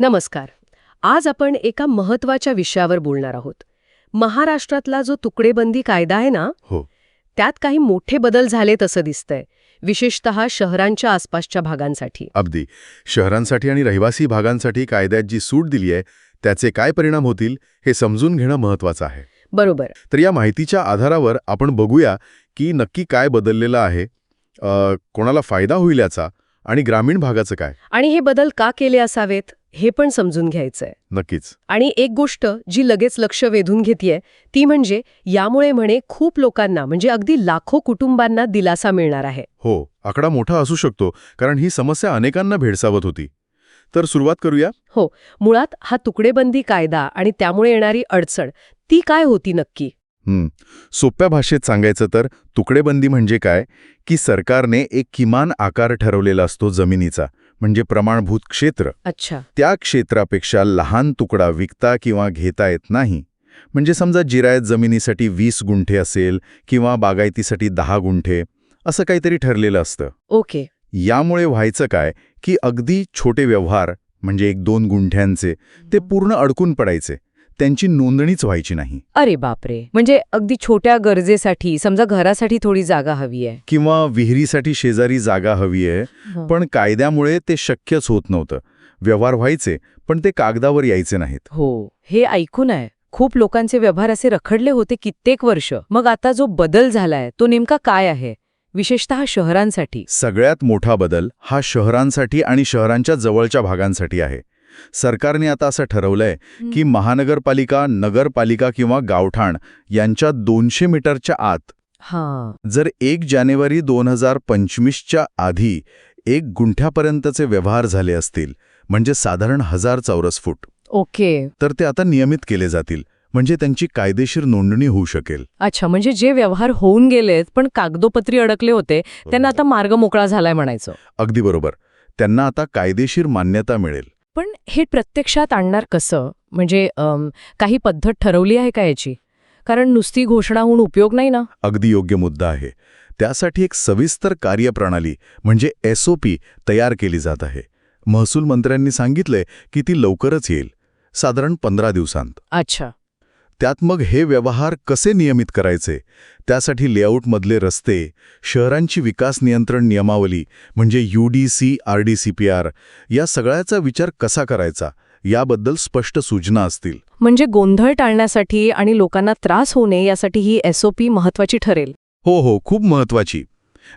नमस्कार. आज आपण एका महत्त्वाच्या विषयावर बोलणार आहोत. महाराष्ट्रातला जो तुकडेबंदी कायदा आहे ना हो. त्यात काही मोठे बदल झालेत असं दिसतंय विशेषतः शहरांच्या आसपासच्या भागांसाठी. अगदी. शहरांसाठी आणि रहिवासी भागांसाठी कायद्यात जी सूट दिली आहे त्याचे काय परिणाम होतील हे समजून घेणं महत्वाचं आहे. बरोबर. तर या माहितीच्या आधारावर आपण बघूया की नक्की काय बदललेलं आहे अ, कोणाला फायदा होईल याचा आणि ग्रामीण भागाचं काय? आणि हे बदल का केले असावेत? हे पण समजून घ्यायचंय. नक्कीच. आणि एक गोष्ट जी लगेच लक्ष वेधून घेतीये ती म्हणजे यामुळे म्हणे खूप लोकांना म्हणजे अगदी लाखो कुटुंबांना दिलासा मिळणार आहे. हो आकडा मोठा असू शकतो कारण ही समस्या अनेकांना भेडसावत होती. तर सुरुवात करूया? हो मुळात हा तुकडेबंदी कायदा आणि त्यामुळे येणारी अडचण ती काय होती नक्की. सोप्या भाषेत सांगायचं तर तुकडेबंदी म्हणजे काय? की सरकारने एक किमान आकार ठरवलेला असतो जमिनीचा. म्हणजे प्रमाणभूत क्षेत्र. अच्छा. त्या क्षेत्रापेक्षा लहान तुकडा विकता किंवा घेता येत नाही. म्हणजे समजा जिरायत जमिनीसाठी वीस गुंठे असेल किंवा बागायतीसाठी दहा गुंठे असं काहीतरी ठरलेलं असतं. ओके. यामुळे व्हायचं काय की अगदी छोटे व्यवहार म्हणजे एक दोन गुंठ्यांचे ते पूर्ण अडकून पडायचे. त्यांची नोंदणीच व्हायची नाही. अरे बापरे. म्हणजे अगदी छोट्या गरजेसाठी समजा घरासाठी थोडी जागा हवी आहे. किंवा विहिरीसाठी शेजारी जागा हवी आहे पण कायद्यामुळे ते शक्यच होत नव्हतं. व्यवहार व्हायचे पण ते कागदावर यायचे नाहीत. हो. हे ऐकून आहे. खूप लोकांचे व्यवहार असे रखडले होते कित्येक वर्ष. मग आता जो बदल झालाय तो नेमका काय आहे? विशेषतः शहरांसाठी. सगळ्यात मोठा बदल हा शहरांसाठी आणि शहरांच्या जवळच्या भागांसाठी आहे. सरकारने आता असं ठरवलंय की महानगरपालिका नगरपालिका किंवा गावठाण यांच्या दोनशे मीटरच्या आत हा. जर एक जानेवारी दोन हजार पंचवीसच्या आधी एक गुंठ्यापर्यंतचे व्यवहार झाले असतील म्हणजे साधारण हजार चौरस फूट. ओके. तर ते आता नियमित केले जातील म्हणजे त्यांची कायदेशीर नोंदणी होऊ शकेल. अच्छा म्हणजे जे व्यवहार होऊन गेलेत पण कागदोपत्री अडकले होते त्यांना आता मार्ग मोकळा झालाय म्हणायचं. अगदी बरोबर. त्यांना आता कायदेशीर मान्यता मिळेल. पण हे प्रत्यक्षात आणणार कसं? म्हणजे काही पद्धत ठरवली आहे का याची? कारण नुसती घोषणा होऊन उपयोग नाही ना? अगदी योग्य मुद्दा आहे. त्यासाठी एक सविस्तर कार्यप्रणाली म्हणजे एस तयार केली जात आहे. महसूल मंत्र्यांनी सांगितलंय की ती लवकरच येईल. साधारण पंधरा दिवसांत. अच्छा. त्यात मग हे व्यवहार कसे नियमित करायचे? त्यासाठी लेआउटमधले रस्ते शहरांची विकास नियंत्रण नियमावली म्हणजे U D C R D C P R या सगळ्याचा विचार कसा करायचा? याबद्दल स्पष्ट सूचना असतील. म्हणजे गोंधळ टाळण्यासाठी आणि लोकांना त्रास होऊ नये यासाठी ही एसओपी महत्वाची ठरेल. हो हो खूप महत्वाची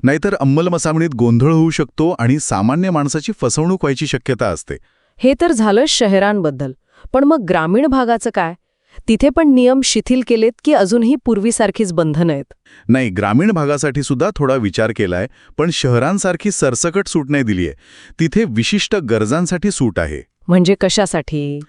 नाहीतर अंमलमसामणीत गोंधळ होऊ शकतो आणि सामान्य माणसाची फसवणूक व्हायची शक्यता असते. हे तर झालं शहरांबद्दल. पण मग ग्रामीण भागाचं काय? तिथे पण नियम शिथिल केलेत की अजूनही पूर्वीसारखीच बंधनं आहेत. नाही ग्रामीण भागासाठी सुद्धा थोडा विचार केलाय पण शहरांसारखी सरसकट सूट नाही दिलीये तिथे विशिष्ट गरजांसाठी सूट आहे. म्हणजे कशासाठी?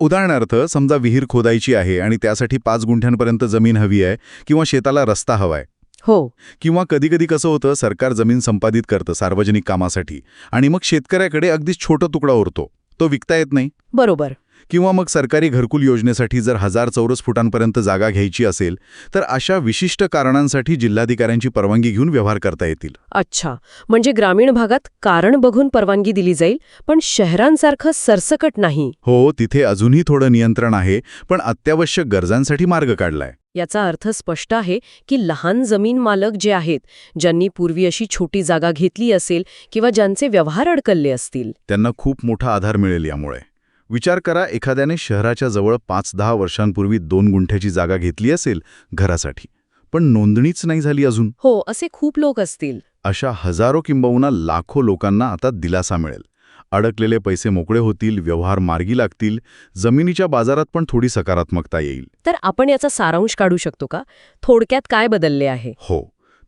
उदाहरणार्थ समजा विहीर खोदायची आहे आणि त्यासाठी पाच गुंठ्यांपर्यंत जमीन हवी आहे किंवा शेताला रस्ता हवाय हो. किंवा कधीकधी कसं होतं सरकार जमीन संपादित करतं सार्वजनिक कामासाठी आणि मग शेतकऱ्याकडे अगदी छोटा तुकडा उरतो. तो विकता येत नाही. बरोबर. किंवा मग सरकारी घरकुल योजनेसाठी जर हजार चौरस फुटांपर्यंत जागा घ्यायची असेल तर अशा विशिष्ट कारणांसाठी जिल्हाधिकाऱ्यांची परवानगी घेऊन व्यवहार करता येतील. अच्छा. म्हणजे ग्रामीण भागात कारण बघून परवानगी दिली जाईल पण शहरांसारखं सरसकट नाही. हो तिथे अजूनही थोडं नियंत्रण आहे पण अत्यावश्यक गरजांसाठी मार्ग काढलाय. याचा अर्थ स्पष्ट आहे की लहान जमीन मालक जे आहेत ज्यांनी पूर्वी अशी छोटी जागा घेतली असेल किंवा ज्यांचे व्यवहार अडकलले असतील. त्यांना खूप मोठा आधार मिळेल यामुळे. विचार करा एखाद्याने शहराच्या जवळ पाच दहा वर्षांपूर्वी दोन गुंठ्याची जागा घेतली असेल घरासाठी पण नोंदणीच नाही झाली अजून. हो असे खूप लोक असतील. अशा हजारो किंबहुना लाखो लोकांना आता दिलासा मिळेल. अडकलेले पैसे मोकळे होतील व्यवहार मार्गी लागतील जमिनीच्या बाजारात पण थोडी सकारात्मकता येईल. तर आपण याचा सारांश काढू शकतो का? थोडक्यात काय बदलले आहे? हो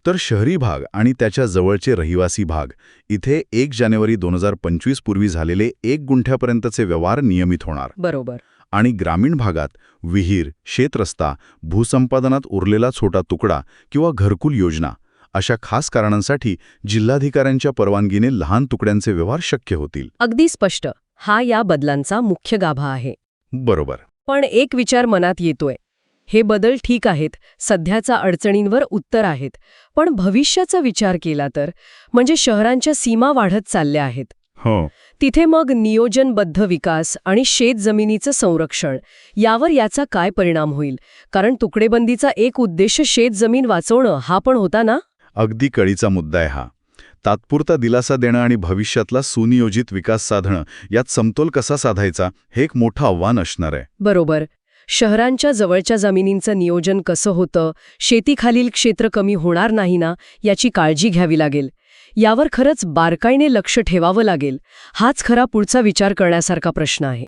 तर शहरी भाग आणि त्याच्या जवळचे रहिवासी भाग. इथे एक जानेवारी दोन हजार पंचवीस पूर्वी झालेले एक गुंठ्यापर्यंतचे व्यवहार नियमित होणार. बरोबर. आणि ग्रामीण भागात विहीर शेतरस्ता भूसंपादनात उरलेला छोटा तुकडा किंवा घरकुल योजना अशा खास कारणांसाठी जिल्हाधिकाऱ्यांच्या परवानगीने लहान तुकड्यांचे व्यवहार शक्य होतील. अगदी स्पष्ट. हा या बदलांचा मुख्य गाभा आहे. बरोबर. पण एक विचार मनात येतोय. हे बदल ठीक आहेत सध्याच्या अडचणींवर उत्तर आहेत. पण भविष्याचा विचार केला तर म्हणजे शहरांच्या सीमा वाढत चालल्या आहेत. हो. तिथे मग नियोजनबद्ध विकास आणि शेत जमिनीचं संरक्षण यावर याचा काय परिणाम होईल? कारण तुकडेबंदीचा एक उद्देश शेत जमीन वाचवणं हा पण होता ना? अगदी कळीचा मुद्दा आहे हा. तात्पुरता दिलासा देणं आणि भविष्यातला सुनियोजित विकास साधणं यात समतोल कसा साधायचा हे एक मोठं आव्हान असणार आहे. बरोबर. शहरांच्या जवळच्या जमिनींचं नियोजन कसं होतं शेतीखालील क्षेत्र कमी होणार नाही ना याची काळजी घ्यावी लागेल. यावर खरंच बारकाईने लक्ष ठेवावं लागेल. हाच खरा पुढचा विचार करण्यासारखा प्रश्न आहे.